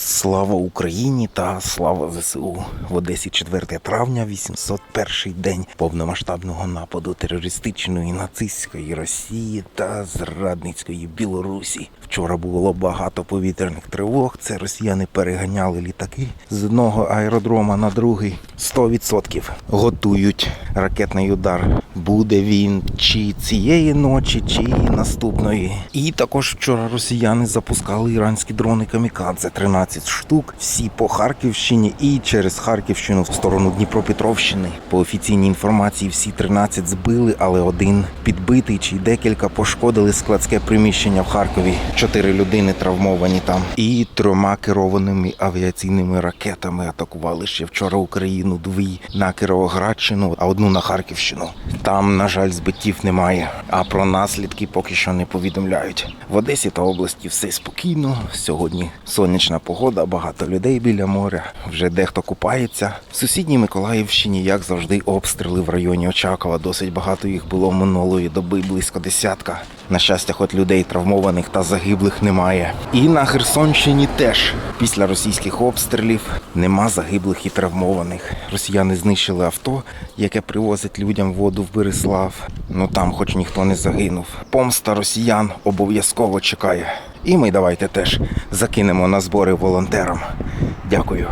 Слава Україні та слава ЗСУ в Одесі 4 травня, 801 день повномасштабного нападу терористичної нацистської Росії та зрадницької Білорусі. Вчора було багато повітряних тривог. Це росіяни переганяли літаки з одного аеродрома на другий. 100% готують ракетний удар. Буде він чи цієї ночі, чи наступної. І також вчора росіяни запускали іранські дрони камікадзе 13 штук. Всі по Харківщині і через Харківщину в сторону Дніпропетровщини. По офіційній інформації всі 13 збили, але один підбитий чи декілька пошкодили складське приміщення в Харкові. Чотири людини травмовані там. І трьома керованими авіаційними ракетами атакували ще вчора Україну. Дві на Кіровоградщину, а одну на Харківщину. Там, на жаль, збиттів немає. А про наслідки поки що не повідомляють. В Одесі та області все спокійно. Сьогодні сонячна погода, багато людей біля моря. Вже дехто купається. В сусідній Миколаївщині, як завжди, обстріли в районі Очакова. Досить багато їх було минулої доби, близько десятка. На щастя, хоч людей травмованих та загиблих немає. І на Херсонщині теж після російських обстрілів нема загиблих і травмованих. Росіяни знищили авто, яке привозить людям воду в Береслав. Ну там, хоч ніхто не загинув. Помста росіян обов'язково чекає. І ми давайте теж закинемо на збори волонтерам. Дякую.